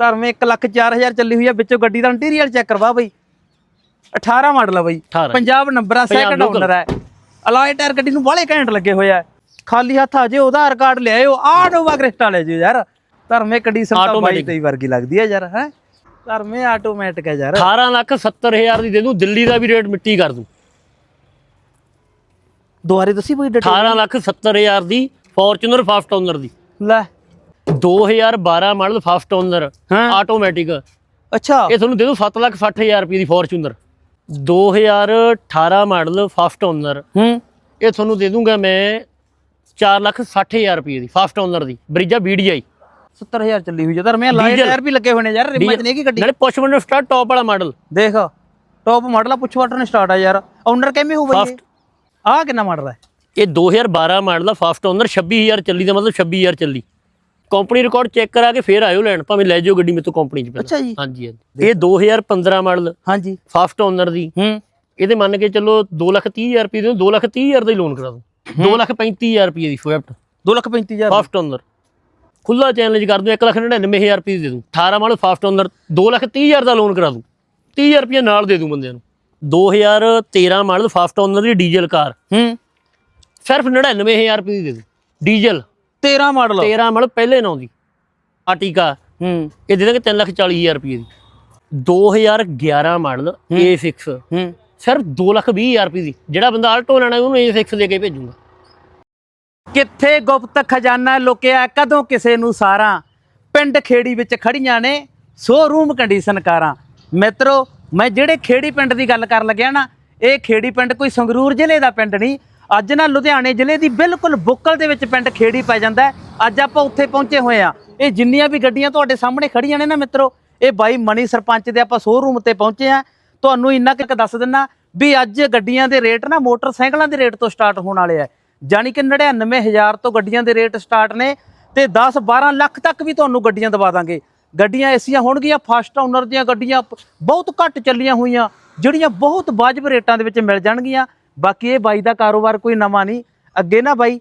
ਧਰਮੇ 1 ਲੱਖ 4000 ਚੱਲੀ ਹੋਈ ਆ ਵਿੱਚੋਂ ਗੱਡੀ ਦਾ ਇੰਟੀਰੀਅਰ ਚੈੱਕ ਕਰਵਾ ਬਈ। 18 ਮਾਡਲ ਆ ਬਈ। 18 ਪੰਜਾਬ ਨੰਬਰ ਆ ਸੈਕੰਡ। ਓਨਰ ਹੈ ਅਲਾਈ ਟਾਇਰ ਗੱਡੀ ਨੂੰ ਬਾਹਲੇ ਘੈਂਟ ਲੱਗੇ ਹੋਏ ਆ। ਖਾਲੀ ਹੱਥ ਆ ਜੇ ਆਧਾਰ ਕਾਰਡ ਲਿਆਇਓ ਆਟੋਵਾ ਕ੍ਰਿਸਟਾ ਲੈ ਜਿਓ ਯਾਰ। ਧਰਮੇ ਬਾਈ Automatic। ਤੇਈ ਵਰਗੀ ਲੱਗਦੀ ਹੈ ਯਾਰ ਹੈ? ਧਰਮੇ ਆਟੋਮੈਟਿਕ ਹੈ ਯਾਰ। 18 ਲੱਖ 70 ਹਜ਼ਾਰ ਦੀ ਦੇ ਦੂੰ ਦਿੱਲੀ ਦਾ ਵੀ ਰੇਟ ਮਿੱਟੀ ਕਰ ਦੂੰ। ਦੁਆਰੇ ਦੱਸੀ ਬਈ ਡਿਟੇਲ 18 ਲੱਖ 70 ਹਜ਼ਾਰ ਦੀ ਫੋਰਚੂਨਰ ਫਸਟ ਓਨਰ ਦੀ। ਲੈ। 2012 ਮਾਡਲ ਫਸਟ ਓਨਰ ਹਾਂ। ਆਟੋਮੈਟਿਕ ਅੱਛਾ। ਇਹ ਤੁਹਾਨੂੰ ਦੇ ਦੂੰ 7 ਲੱਖ 60 ਹਜ਼ਾਰ ਰੁਪਏ ਦੀ ਫੋਰਚੂਨਰ 2018 ਮਾਡਲ ਫਸਟ ਓਨਰ। ਹੂੰ। ਇਹ ਤੁਹਾਨੂੰ ਦੇ ਦੂੰਗਾ ਮੈਂ 4 ਲੱਖ 60 ਹਜ਼ਾਰ ਰੁਪਏ ਦੀ ਫਸਟ ਓਨਰ ਦੀ। ਬਰੀਜਾ BDI 70000 ਚੱਲੀ ਹੋਈ ਹੈ ਧਰਮੇ ਲਾਈਟ। ਟਾਇਰ ਵੀ ਲੱਗੇ ਹੋਏ ਨੇ ਯਾਰ ਰਿਮਾਂ ਚ ਨਹੀਂ ਕੀ ਗੱਡੀ। ਨਾਲੇ ਪੁਸ਼ ਬਟਨ ਸਟਾਰਟ ਟੌਪ ਵਾਲਾ ਮਾਡਲ ਦੇਖ ਟੌਪ ਮਾਡਲ ਆ ਪੁੱਛ ਬਟਨ ਸਟਾਰਟ ਆ ਯਾਰ। ਓਨਰ ਕਿਵੇਂ ਹੋ ਬਈ First। ਆ ਕਿੰਨਾ ਮਾਡਲ ਹੈ ਇਹ 2012 ਮਾਡਲ ਦਾ ਫਸਟ ਓਨਰ 26000 ਚੱਲੀ ਦਾ ਮਤਲਬ 26000 ਚੱਲੀ। ਕੰਪਨੀ ਰਿਕਾਰਡ ਚੈੱਕ ਕਰਾ ਕੇ ਫੇਰ ਆਇਓ ਲੈਣ ਭਾਵੇਂ ਲੈ ਜਾਓ ਗੱਡੀ ਮੇਰੇ ਤੋਂ ਕੰਪਨੀ ਚ ਅੱਛਾ ਜੀ। ਹਾਂਜੀ ਹਾਂਜੀ। ਇਹ 2015 ਮਾਡਲ ਹਾਂਜੀ। ਫਸਟ ਓਨਰ ਦੀ। ਹੂੰ। ਇਹਦੇ ਮੰਨ ਕੇ ਚੱਲੋ 230000 ਰੁਪਏ ਦੇ 230000 ਦਾ ਹੀ ਲੋਨ ਕਰਾ ਦੂੰ 235000 ਰੁਪਏ ਦੀ ਸਵਿਫਟ। 235000 ਫਸਟ ਓਨਰ ਖੁੱਲਾ ਚੈਲੰਜ ਕਰ ਦੂੰ 199000 ਰੁਪਏ ਦੀ ਦੇ ਦੂੰ 18 ਮਾਡਲ ਫਸਟ ਓਨਰ 230000 ਦਾ ਲੋਨ ਕਰਾ ਦੂੰ 30000 ਰੁਪਏ ਨਾਲ ਦੇ ਦੂੰ ਬੰਦਿਆਂ ਨੂੰ। 2013 ਮਾਡਲ ਫਸਟ ਓਨਰ ਦੀ ਡੀਜ਼ਲ ਕਾਰ। ਹੂੰ। ਸਿਰਫ 99000 ਰੁਪਏ ਦੀ ਦੇ ਦੂੰ ਡੀਜ਼ਲ। 13 ਮਾਡਲ 13 ਮਾਡਲ ਪਹਿਲੇ ਨਾਂ ਦੀ। ਆਟੀਕਾ ਹੂੰ। ਇਹ ਦੇ ਦਾਂਗੇ 340000 ਰੁਪਏ ਦੀ। 2011 ਮਾਡਲ A6 ਹੂੰ। ਸਿਰਫ 220000 ਰੁਪਏ ਦੀ। ਜਿਹੜਾ ਬੰਦਾ ਆਲਟੋ ਲੈਣਾ ਉਹਨੂੰ A6 ਦੇ ਕੇ ਭੇਜੂਗਾ। ਕਿੱਥੇ ਗੁਪਤ ਖਜ਼ਾਨਾ ਲੁਕਿਆ ਕਦੋਂ ਕਿਸੇ ਨੂੰ ਸਾਰਾ? ਪਿੰਡ ਖੇੜੀ ਵਿੱਚ ਖੜੀਆਂ ਨੇ ਸ਼ੋਰੂਮ ਕੰਡੀਸ਼ਨ ਕਾਰਾਂ। ਮਿੱਤਰੋ ਮੈਂ ਜਿਹੜੇ ਖੇੜੀ ਪਿੰਡ ਦੀ ਗੱਲ ਕਰਨ ਲੱਗਿਆ ਨਾ ਇਹ ਖੇੜੀ ਪਿੰਡ ਕੋਈ ਸੰਗਰੂਰ ਜ਼ਿਲ੍ਹੇ ਦਾ ਪਿੰਡ ਨਹੀਂ ਅੱਜ ਨਾ ਲੁਧਿਆਣੇ ਜ਼ਿਲ੍ਹੇ ਦੀ ਬਿਲਕੁਲ ਬੁੱਕਲ ਦੇ ਵਿੱਚ ਪਿੰਡ ਖੇੜੀ ਪੈ ਜਾਂਦਾ ਅੱਜ ਆਪਾਂ ਉੱਥੇ ਪਹੁੰਚੇ ਹੋਏ ਆ ਇਹ ਜਿੰਨੀਆਂ ਵੀ ਗੱਡੀਆਂ ਤੁਹਾਡੇ ਸਾਹਮਣੇ ਖੜੀਆਂ ਨੇ ਨਾ ਮਿੱਤਰੋ, ਇਹ ਬਾਈ ਮਣੀ ਸਰਪੰਚ ਦੇ ਆਪਾਂ ਸ਼ੋਰੂਮ ਤੇ ਪਹੁੰਚੇ ਆ ਤੁਹਾਨੂੰ ਇੰਨਾ ਕੁ ਦੱਸ ਦਿੰਨਾ ਵੀ ਅੱਜ ਗੱਡੀਆਂ ਦੇ ਰੇਟ ਨਾ ਮੋਟਰਸਾਈਕਲਾਂ ਦੇ ਰੇਟ ਤੋਂ ਸਟਾਰਟ ਹੋਣ ਵਾਲੇ ਆ। ਜਾਣੀ ਕਿ 99000 ਤੋਂ ਗੱਡੀਆਂ ਦੇ ਰੇਟ ਸਟਾਰਟ ਨੇ ਤੇ 10 12 ਲੱਖ ਤੱਕ ਵੀ ਤੁਹਾਨੂੰ ਗੱਡੀਆਂ ਦਵਾ ਦਾਂਗੇ। ਗੱਡੀਆਂ ਐਸੀਆਂ ਹੋਣਗੀਆਂ ਫਸਟ ਓਨਰ ਦੀਆਂ ਗੱਡੀਆਂ ਬਹੁਤ ਘੱਟ ਚੱਲੀਆਂ ਹੋਈਆਂ, ਜਿਹੜੀਆਂ ਬਹੁਤ ਵਾਜਬ ਰੇਟਾਂ ਦੇ ਵਿੱਚ ਮਿਲ ਜਾਣਗੀਆਂ। ਬਾਕੀ ਇਹ ਬਾਈ ਦਾ ਕਾਰੋਬਾਰ ਕੋਈ ਨਵਾਂ ਨਹੀਂ। ਅੱਗੇ ਨਾ ਬਾਈ,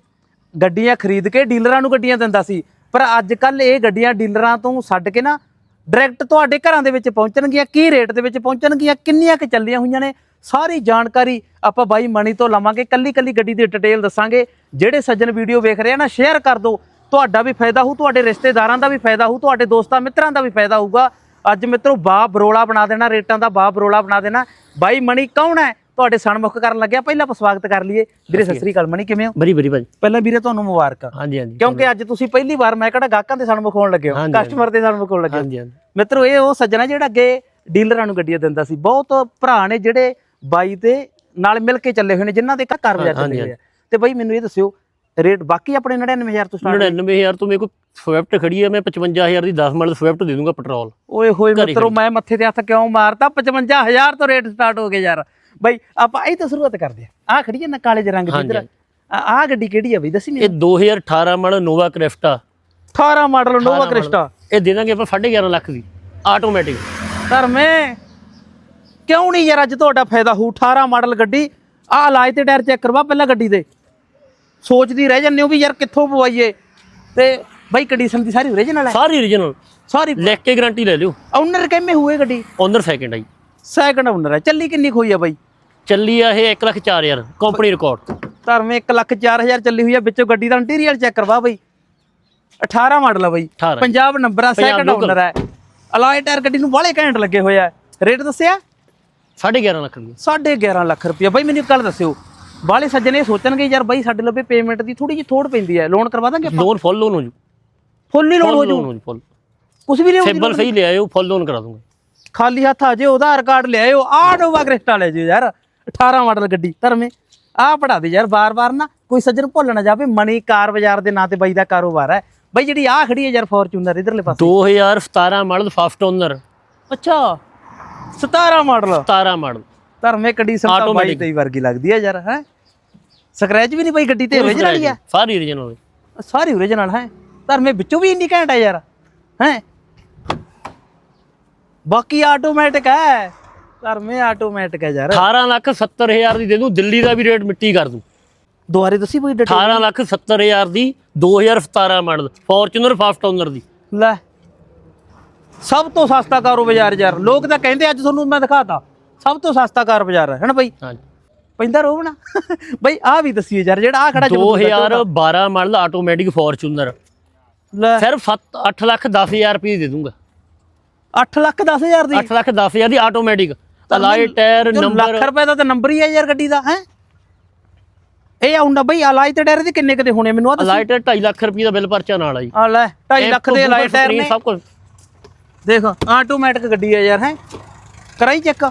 ਗੱਡੀਆਂ ਖਰੀਦ ਕੇ ਡੀਲਰਾਂ ਨੂੰ ਗੱਡੀਆਂ ਦਿੰਦਾ ਸੀ। ਪਰ ਅੱਜ ਕੱਲ ਇਹ ਗੱਡੀਆਂ ਡੀਲਰਾਂ ਤੋਂ ਛੱਡ ਕੇ ਨਾ ਡਾਇਰੈਕਟ ਤੁਹਾਡੇ ਘਰਾਂ ਦੇ ਵਿੱਚ ਪਹੁੰਚਣਗੀਆਂ, ਕੀ ਰੇਟ ਦੇ ਵਿੱਚ ਪਹੁੰਚਣਗੀਆਂ, ਕਿੰਨੀਆਂ ਕਿ ਚੱਲੀਆਂ ਹੋਈਆਂ ਨੇ, ਸਾਰੀ ਜਾਣਕਾਰੀ ਆਪਾਂ ਬਾਈ ਮਣੀ ਤੋਂ ਲਵਾਂਗੇ। ਕੱਲੀ ਕੱਲੀ ਗੱਡੀ ਦੀ ਡਿਟੇਲ ਦੱਸਾਂਗੇ। ਜਿਹੜੇ ਸੱਜਣ ਵੀਡੀਓ ਵੇਖ ਰਹੇ ਆ ਨਾ ਸ਼ੇਅਰ ਕਰ ਦਿਓ। ਤੁਹਾਡਾ ਵੀ ਫਾਇਦਾ ਹੋਊ, ਤੁਹਾਡੇ ਰਿਸ਼ਤੇਦਾਰਾਂ ਦਾ ਵੀ ਫਾਇਦਾ ਹੋਊ, ਤੁਹਾਡੇ ਦੋਸਤਾਂ ਮਿੱਤਰਾਂ ਦਾ ਵੀ ਫਾਇਦਾ ਹੋਊਗਾ। ਅੱਜ ਮਿੱਤਰੋ ਬਾ ਬਰੋਲਾ ਬਣਾ ਦੇਣਾ, ਰੇਟਾਂ ਦਾ ਬਾ ਬਰੋਲਾ ਬਣਾ ਦੇਣਾ। ਬਾਈ ਮਣੀ ਕੌਣ ਹੈ? ਤੁਹਾਡੇ ਸਨਮੁਖ ਕਰਨ ਲੱਗਿਆ ਪਹਿਲਾਂ ਆਪਾਂ ਸਵਾਗਤ ਕਰ ਲਈਏ। ਵੀਰੇ ਸਤਿ ਸ੍ਰੀ ਅਕਾਲ ਮਣੀ ਕਿਵੇਂ ਹੋ? ਬਰੀ ਬਰੀ ਭਾਜੀ। ਪਹਿਲਾਂ ਵੀਰੇ ਤੁਹਾਨੂੰ ਮੁਬਾਰਕਾਂ। ਹਾਂਜੀ ਹਾਂਜੀ। ਕਿਉਂਕਿ ਅੱਜ ਤੁਸੀਂ ਪਹਿਲੀ ਵਾਰ ਮੈਂ ਕਿਹੜਾ ਗਾਹਕਾਂ ਦੇ ਸਨਮੁਖ ਹੋਣ ਲੱਗੇ ਹੋ? ਕਸਟਮਰ ਦੇ ਸਨਮੁਖ ਹੋਣ ਲੱਗੇ ਹਾਂਜੀ ਹਾਂਜੀ। ਮਿੱਤਰੋ ਇਹ ਉਹ ਸੱਜਣਾ ਜਿਹੜਾ ਅੱਗੇ ਡੀਲਰਾਂ ਨੂੰ ਗੱਡੀਆਂ ਦਿੰਦਾ ਸੀ ਬਹੁਤ ਭਰਾ ਨੇ ਜਿਹੜੇ ਬਾਈ ਦੇ ਨਾਲ ਮਿਲ ਕੇ ਚੱਲੇ ਹੋਏ ਨੇ ਜਿਨ੍ਹਾਂ ਦੇ ਘਰ ਬਾਜ਼ਾਰ ਚੱਲੇ ਹੋਏ ਆ। ਤੇ ਬਾਈ ਮੈਨੂੰ ਇਹ ਦੱਸਿਓ ਰੇਟ ਬਾਕੀ ਆਪਣੇ 99000 ਤੋਂ ਸਟਾਰਟ 99000 ਤੋਂ ਮੇਰੇ ਕੋਲ ਸਵਿਫਟ ਖੜੀ ਹੈ ਮੈਂ 55000 ਦੀ 10 ਮਾਡਲ ਸਵਿਫਟ ਦੇ ਦੂੰਗਾ ਪੈਟਰੋਲ ਓਏ ਹੋਏ ਮਿੱਤਰੋ। ਮੈਂ ਮੱਥੇ ਤੇ ਹੱਥ ਕਿਉਂ ਮਾਰਦਾ 55000 ਤੋਂ ਰੇਟ ਸਟਾਰਟ ਹੋ ਗਏ ਯਾਰ। ਬਾਈ ਆਪਾਂ ਇਹ ਤੋਂ ਸ਼ੁਰੂਆਤ ਕਰਦੇ ਆ ਆ ਖੜੀ ਹੈ ਨਾ ਕਾਲੇ ਜਿਹੇ ਰੰਗ ਦੀ ਹਾਂਜੀ, ਇੱਧਰ ਆ ਗੱਡੀ ਕਿਹੜੀ ਆ ਬਈ? ਦੱਸੀ ਇਹ ਮੈਨੂੰ। 2018 model Innova Crysta 18 model Innova 18 Crysta ਇਹ ਦੇ ਦਾਂਗੇ ਆਪਾਂ 11.5 ਲੱਖ ਦੀ। ਆਟੋਮੈਟਿਕ ਧਰਮੇ ਕਿਉਂ ਨਹੀਂ ਯਾਰ ਅੱਜ ਤੁਹਾਡਾ ਫਾਇਦਾ ਹੋਊ? 18 ਮਾਡਲ ਗੱਡੀ ਆਹ ਲਾਜ ਤੇ ਟਾਇਰ ਚੈੱਕ ਕਰਵਾ ਪਹਿਲਾਂ ਗੱਡੀ ਦੇ। ਸੋਚਦੀ ਰਹਿ ਜਾਂਦੇ ਹੋ ਵੀ ਯਾਰ ਕਿੱਥੋਂ ਪਵਾਈਏ। ਤੇ ਬਾਈ ਕੰਡੀਸ਼ਨ ਦੀ ਸਾਰੀ ਓਰੀਜਨਲ ਹੈ। ਸਾਰੀ origignal ਸਾਰੀ ਲਿਖ ਕੇ ਗਾਰੰਟੀ ਲੈ ਲਿਓ। ਓਨਰ ਕਿਵੇਂ ਹੋਏ ਗੱਡੀ? ਓਨਰ ਸੈਕਿੰਡ ਆਈ ਸੈਕੰਡ ਓਨਰ ਹੈ। ਚੱਲੀ ਕਿੰਨੀ ਹੋਈ ਆ ਬਾਈ? ਚੱਲੀ ਆ ਇਹ 1 ਲੱਖ 4000 ਕੰਪਨੀ ਰਿਕਾਰਡ ਧਰਮੇ 1 ਲੱਖ 4000 ਚੱਲੀ ਹੋਈ ਆ ਵਿੱਚੋਂ ਗੱਡੀ ਦਾ ਇੰਟੀਰੀਅਰ ਚੈੱਕ ਕਰਵਾ ਬਾਈ। 18 ਮਾਡਲ ਆ ਬਾਈ। 18 ਪੰਜਾਬ ਨੰਬਰ ਆ ਸੈਕੰਡ। ਓਨਰ ਹੈ। ਅਲਾਈ ਟਾਇਰ ਗੱਡੀ ਨੂੰ ਬਾਹਲੇ ਘੈਂਟ ਲੱਗੇ ਹੋਏ ਆ। ਰੇਟ ਦੱਸਿਆ? 11.5 ਲੱਖ ਦੀ 11.5 ਲੱਖ ਰੁਪਇਆ ਬਾਈ ਮੈਨੂੰ ਇੱਕ ਗੱਲ ਦੱਸਿਓ। ਬਾਹਲੇ ਸੱਜਣੇ ਸੋਚਣਗੇ ਯਾਰ ਬਾਈ ਸਾਡੇ ਲੱਭੇ ਪੇਮੈਂਟ ਦੀ ਥੋੜੀ ਜਿਹੀ ਥੋੜ ਪੈਂਦੀ ਹੈ। ਲੋਨ ਕਰਵਾ ਦਾਂਗੇ ਲੋਨ ਫੁੱਲ ਲੋਨ ਹੋ ਜੂ। ਫੁੱਲ ਹੀ ਲੋਨ ਹੋ ਜੂ। ਫੁੱਲ ਕੁਝ ਵੀ ਹੋਊਗੀ ਸਿਬਲ ਸਹੀ ਲੈ ਆਇਓ ਫੁੱਲ ਲੋਨ ਕਰਾ ਦੂੰਗਾ। ਖਾਲੀ ਹੱਥ ਆ ਜੇ ਆਧਾਰ ਕਾਰਡ ਲਿਆਇਓ। ਆਟੋਵਾ ਕ੍ਰਿਸਟਾ ਲੈ ਜਿਓ ਯਾਰ 18 ਮਾਡਲ ਗੱਡੀ ਧਰਮੇ। ਆਹ ਪੜਾ ਦੇ ਯਾਰ ਬਾਰ-ਬਾਰ ਨਾ ਕੋਈ ਸੱਜਣ ਭੁੱਲ ਨਾ ਜਾਵੇ ਮਣੀ ਕਾਰ ਬਾਜ਼ਾਰ ਦੇ ਨਾਂ ਤੇ ਬਾਈ ਦਾ ਕਾਰੋਬਾਰ ਹੈ। ਬਾਈ ਜਿਹੜੀ ਆਹ ਖੜੀ ਹੈ ਯਾਰ ਫੋਰਚੂਨਰ ਇਧਰਲੇ ਪਾਸੇ। 2017 ਮਾਡਲ ਫਸਟ ਓਨਰ। ਅੱਛਾ 17 ਮਾਡਲ। 17 ਮਾਡਲ। ਧਰਮੇ ਕੰਡੀਸ਼ਨ ਤਾਂ ਬਾਈ। ਤੇ ਵਰਗੀ ਲੱਗਦੀ ਹੈ ਯਾਰ ਹੈ? ਸਕ੍ਰੈਚ ਵੀ ਨਹੀਂ ਬਾਈ ਗੱਡੀ ਤੇ ਓਰੀਜਨਲ ਹੀ ਹੈ? ਸਾਰੀ origignal ਸਾਰੀ ਓਰੀਜਨਲ ਹੈ? ਧਰਮੇ ਵਿੱਚੋਂ ਵੀ ਇੰਨੀ ਘੈਂਟ ਹੈ ਯਾਰ ਹੈ? ਬਾਕੀ ਆਟੋਮੈਟਿਕ ਹੈ। ਧਰਮੇ ਆਟੋਮੈਟਿਕ ਹੈ ਯਾਰ। 18 ਲੱਖ 70 ਹਜ਼ਾਰ ਦੀ ਦੇ ਦੂੰ ਦਿੱਲੀ ਦਾ ਵੀ ਰੇਟ ਮਿੱਟੀ ਕਰ ਦੂੰ। ਦੁਆਰੇ ਦੱਸੀ ਕੋਈ ਡਿਟੇਲ 18 ਲੱਖ 70 ਹਜ਼ਾਰ ਦੀ 2017 ਮਾਡਲ ਫੋਰਚੂਨਰ ਫਸਟ ਓਨਰ ਦੀ। ਲੈ ਸਭ ਤੋਂ ਸਸਤਾ ਕਾਰੋ ਬਾਜ਼ਾਰ ਯਾਰ। ਲੋਕ ਤਾਂ ਕਹਿੰਦੇ ਅੱਜ ਤੁਹਾਨੂੰ ਮੈਂ ਦਿਖਾਤਾ। ਸਭ ਤੋਂ ਸਸਤਾ ਕਾਰ ਬਾਜ਼ਾਰ ਹੈ ਹੈਨਾ ਬਈ? ਹਾਂਜੀ ਪੈਂਦਾ ਰੋਵਣਾ ਬਈ ਆ ਵੀ ਦੱਸੀਏ ਯਾਰ ਜਿਹੜਾ ਆ ਖੜਾ ਜਬਰਦਸਤ ਆ। 2012 ਮਾਡਲ ਆਟੋਮੈਟਿਕ ਫੋਰਚੂਨਰ ਲੈ ਸਿਰਫ 7 8 ਲੱਖ 10000 ਰੁਪਏ ਦੇ ਦੂੰਗਾ। 8 ਲੱਖ 10000 ਦੀ। 8 ਲੱਖ 10000 ਦੀ automatic alloy tyre number lakh ਰੁਪਏ ਦਾ ਤਾਂ ਨੰਬਰ ਹੀ ਹੈ ਯਾਰ ਗੱਡੀ ਦਾ ਹੈ? ਇਹ ਆਉਂਦਾ ਬਈ ਅਲਾਈ ਤੇ ਟਾਇਰ ਦੇ ਕਿੰਨੇ ਕਿਤੇ ਹੋਣੇ? ਮੈਨੂੰ ਆ ਦੱਸੀ। ਅਲਾਈ ਟਾਇਰ 2.5 ਲੱਖ ਰੁਪਏ ਦਾ ਬਿੱਲ ਪਰਚਾ ਨਾਲ ਆ ਜੀ। ਆ ਲੈ 2.5 ਲੱਖ ਦੇ ਅਲਾਈ ਟਾਇਰ ਨੇ। ਸਭ ਕੁਝ ਦੇਖ ਆਟੋਮੈਟਿਕ ਗੱਡੀ ਹੈ ਯਾਰ ਹੈ? ਕਰਾਈ ਚੈੱਕ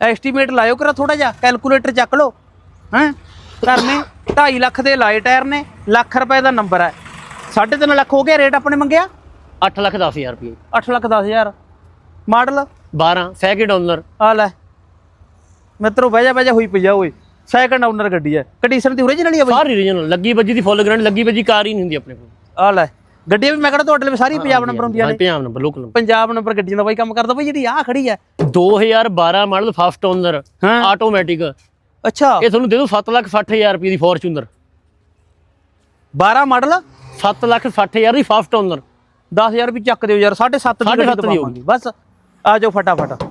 ਐਸਟੀਮੇਟ ਲਾਇਓ ਕਰਾ ਥੋੜਾ ਜਿਹਾ ਕੈਲਕੂਲੇਟਰ ਚੱਕ ਲਓ ਹੈ? ਕਰਨੇ 2.5 ਲੱਖ ਦੇ ਲਾਏ ਟਾਇਰ ਨੇ ਲੱਖ ਰੁਪਏ ਦਾ ਨੰਬਰ ਹੈ 3.5 ਲੱਖ ਹੋ ਗਿਆ ਰੇਟ ਆਪਣੇ ਮੰਗਿਆ। 8 ਲੱਖ 10000 ਰੁਪਏ। 8 ਲੱਖ 10000 ਮਾਡਲ? 12 ਸੈਕਿੰਡ ਓਨਰ ਆ ਲੈ। ਮਿੱਤਰੋ ਬਹਿ ਜਾ ਬਹਿ ਜਾ ਹੋਈ ਪਈ ਜਾ ਓਏ। ਸੈਕੰਡ ਓਨਰ ਗੱਡੀ ਹੈ ਕੰਡੀਸ਼ਨ ਦੀ ਓਰੀਜਨਲ ਹੀ ਆ ਬਈ। ਸਾਰੀ ਰੀਜਨਲ ਲੱਗੀ ਵੱਜੀ ਦੀ ਫੁੱਲ ਗ੍ਰੈਂਡ ਲੱਗੀ ਵੱਜੀ ਕਾਰ ਹੀ ਨਹੀਂ ਹੁੰਦੀ ਆਪਣੇ ਕੋਲ। ਆ ਲੈ। ਗੱਡੀਆਂ ਵੀ ਮੈਂ ਕਿਹੜਾ ਤੁਹਾਡੇ ਲਈ ਸਾਰੀ ਪੰਜਾਬ ਨੰਬਰ ਹੁੰਦੀਆਂ ਨੇ Punjab number local Punjab number ਗੱਡੀਆਂ ਦਾ ਬਾਈ ਕੰਮ ਕਰਦਾ ਬਈ ਜਿਹੜੀ ਆ। ਖੜੀ ਹੈ 2012 ਮਾਡਲ ਫਸਟ ਓਨਰ ਆਟੋਮੈਟਿਕ ਇਹ ਅੱਛਾ। ਤੁਹਾਨੂੰ ਦੇ ਦੂੰ 7 ਲੱਖ 60000 ਰੁਪਏ ਦੀ ਫੋਰਚੂਨਰ 12 ਮਾਡਲ? 7 ਲੱਖ 60000 ਦੀ ਫਸਟ ਓਨਰ 10000 ਵੀ ਚੱਕ ਦਿਓ ਯਾਰ 7.5 ਦੀ ਸਾਢੇ ਗੱਡੀ ਸੱਤ ਦੀ ਦਵਾਵਾਂਗੇ। ਬਸ ਆ ਜਾਓ ਫਟਾਫਟ।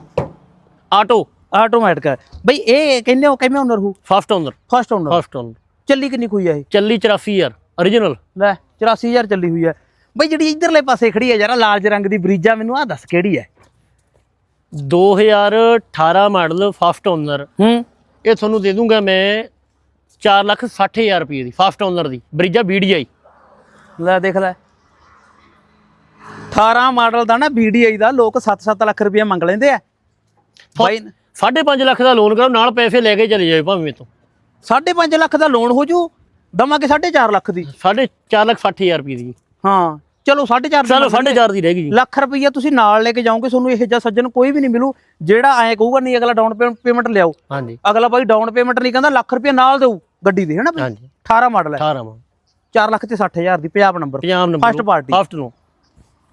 ਆਟੋ। ਆਟੋਮੈਟਿਕ ਹੈ। ਬਈ ਇਹ ਕਹਿੰਦੇ ਹੋ ਕਿਵੇਂ ਓਨਰ ਹੂ? First owner first owner first owner ਚੱਲੀ ਕਿੰਨੀ ਖੂਈ ਹੈ ਇਹ? ਚੱਲੀ 84000 origignal ਲੈ 84000 ਚੱਲੀ ਹੋਈ ਹੈ ਬਈ ਜਿਹੜੀ ਇਧਰਲੇ ਪਾਸੇ ਖੜੀ ਹੈ ਯਾਰ ਲਾਲ ਰੰਗ ਦੀ ਬਰੀਜਾ ਮੈਨੂੰ ਆ ਦੱਸ ਕਿਹੜੀ ਹੈ 2018 ਮਾਡਲ ਫਸਟ ਓਨਰ ਹੂੰ। ਇਹ ਤੁਹਾਨੂੰ ਦੇ ਦੂੰਗਾ ਮੈਂ 4 ਲੱਖ 60000 ਰੁਪਏ ਦੀ ਫਸਟ ਓਨਰ ਦੀ। ਬ੍ਰਿਜਾ BDI ਲੈ ਦੇਖ ਲੈ। 18 ਮਾਡਲ ਦਾ ਨਾ BDI ਦਾ ਲੋਕ 7-7 ਲੱਖ ਰੁਪਏ ਮੰਗ ਲੈਂਦੇ ਆ। ਬਾਈ 5.5 ਲੱਖ ਦਾ ਲੋਨ ਕਰਾਓ ਨਾਲ ਪੈਸੇ ਲੈ ਕੇ ਚਲੇ ਜਾਓ ਭਾਵੇਂ ਤੋਂ 5.5 ਲੱਖ ਦਾ ਲੋਨ ਹੋ ਜੂ? ਦਵਾਂਗੇ 4.5 ਲੱਖ ਦੀ। 4.5 ਲੱਖ 60000 ਰੁਪਏ ਦੀ। ਹਾਂ ਚਲੋ 4.5 ਚਲੋ 4.5 ਦੀ ਰਹਿ ਗਈ ਲੱਖ ਰੁਪਈਆ ਤੁਸੀਂ ਨਾਲ ਲੈ ਕੇ ਜਾਓਗੇ ਤੁਹਾਨੂੰ ਇਹ ਜਿਹਾ ਸੱਜਣ ਕੋਈ ਵੀ ਨਹੀਂ ਮਿਲੂ ਜਿਹੜਾ ਐਂ ਕਹੂਗਾ ਨਹੀਂ ਅਗਲਾ ਡਾਊਨ ਪੇਮੈਂਟ ਲਿਆਓ। ਹਾਂਜੀ। ਅਗਲਾ ਬਾਈ ਡਾਊਨ ਪੇਮੈਂਟ ਨਹੀਂ ਕਹਿੰਦਾ ਲੱਖ ਰੁਪਈਆ ਨਾਲ ਦੇਊ ਗੱਡੀ ਦੇ ਹੈਨਾ ਹਾਂਜੀ। 18 ਮਾਡਲ ਹੈ। 18 ਮਾ 4 ਲੱਖ ਤੇ 60000 ਦੀ Punjab number Punjab number First party। First ਨੂੰ।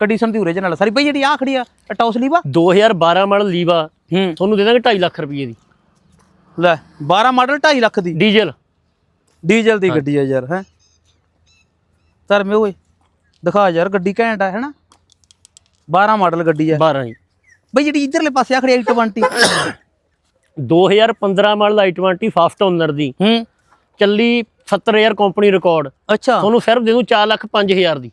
ਕੰਡੀਸ਼ਨ ਦੀ ਓਰੀਜਨਲ ਸਾਰੀ ਬਈ ਜਿਹੜੀ ਆ ਖੜੀ ਆ ਟੌਸ ਲੀਵਾ? 2012 ਮਾਡਲ ਲੀਵਾ। ਹੂੰ। ਤੁਹਾਨੂੰ ਦੇ ਦਾਂਗੇ 2.5 ਲੱਖ ਰੁਪਏ ਦੀ। ਲੈ 12 ਮਾਡਲ 2.5 ਲੱਖ ਦੀ? ਡੀਜ਼ਲ। ਡੀਜ਼ਲ ਦੀ ਗੱਡੀ ਆ ਯਾਰ ਹੈ? ਧਰਮੇ ਓਏ। ਦਿਖਾ ਯਾਰ ਗੱਡੀ ਘੈਂਟ ਆ ਹੈਨਾ? 12 ਮਾਡਲ ਗੱਡੀ ਆ। 12 ਜੀ ਬਈ ਜਿਹੜੀ ਇਧਰਲੇ ਪਾਸੇ ਆ ਖੜੀ 820 2015 ਮਾਡਲ i20 ਫਸਟ ਓਨਰ ਦੀ। ਹੂੰ। ਚੱਲੀ 70000 ਕੰਪਨੀ ਰਿਕਾਰਡ ਅੱਛਾ। ਤੁਹਾਨੂੰ ਸਿਰਫ ਦੇ ਦੂੰ 4 ਲੱਖ 5000 ਦੀ।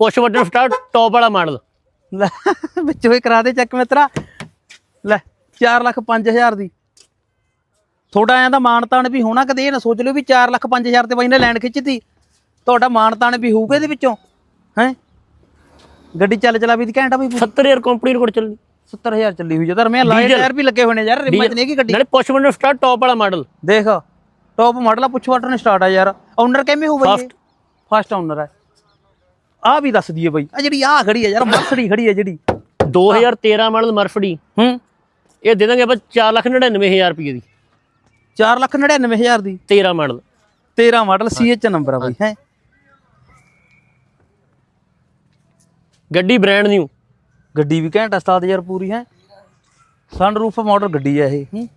ਪੁਸ਼ ਬਟਨ ਸਟਾਰਟ ਟੌਪ ਵਾਲਾ ਮਾਡਲ ਲੈ ਵਿੱਚੋਂ ਹੀ ਕਰਾ ਦੇ ਚੈੱਕ ਮਿੱਤਰਾ। ਲੈ 4 ਲੱਖ 5000 ਦੀ। ਥੋੜਾ ਐਂ ਦਾ ਮਾਨਤਾਨ ਵੀ ਹੋਣਾ ਕਦੇ ਇਹ ਨਾ ਸੋਚ ਲਿਓ ਵੀ 4 ਲੱਖ 5000 ਤੇ ਬਾਈ ਨੇ ਲੈਣ ਖਿੱਚਤੀ। ਤੁਹਾਡਾ ਮਾਨਤਾਨ ਵੀ ਹੋਊਗਾ ਇਹਦੇ ਵਿੱਚੋਂ ਹੈ? ਗੱਡੀ ਚੱਲ ਚਲਾ ਵੀ ਦੀ ਘੰਟਾ ਵੀ 70000 ਕੰਪਨੀ ਰਿਕਾਰਡ ਚੱਲੀ 70000 ਚੱਲੀ ਹੋਈ ਜਦਰ ਮੈਂ ਲਾਈਟ। ਟਾਇਰ ਵੀ ਲੱਗੇ ਹੋਏ ਨੇ ਯਾਰ ਰਿਮਾਂ ਚ ਨਹੀਂ ਹੈਗੀ ਗੱਡੀ। ਨਾਲੇ ਪੁਸ਼ ਬਟਨ ਸਟਾਰਟ ਟੌਪ ਵਾਲਾ ਮਾਡਲ ਦੇਖ ਟੌਪ ਮਾਡਲ ਆ ਪੁੱਛ ਵਾਟਰ ਨੇ ਸਟਾਰਟ ਆ ਯਾਰ। ਓਨਰ ਕਿਵੇਂ ਹੋਊ ਬਈ First। ਫਸਟ ਓਨਰ ਹੈ ਆ ਵੀ ਦੱਸ ਦਈਏ ਬਈ। ਆ ਜਿਹੜੀ ਆ ਖੜੀ ਹੈ ਯਾਰ ਮਰਸਡੀ ਖੜੀ ਹੈ ਜਿਹੜੀ। 2013 ਮਾਡਲ ਮਰਫਡੀ ਹੂੰ। ਇਹ ਦੇ ਦਾਂਗੇ ਆਪਾਂ 4 ਲੱਖ 99000 ਰੁਪਏ ਦੀ। 4 ਲੱਖ 99000 ਦੀ। 13 ਮਾਡਲ। 13 ਮਾਡਲ ਸੀਐਚ ਨੰਬਰ ਆ ਬਈ ਹੈ। ਗੱਡੀ ਬ੍ਰਾਂਡ ਨਿਊ ਗੱਡੀ ਵੀ ਘੈਂਟ ਆ ਉਸਤਾਦ ਯਾਰ ਪੂਰੀ ਹੈ। ਸਨਰੂਫ ਮਾਡਲ ਗੱਡੀ ਆ ਇਹ ਹੂੰ।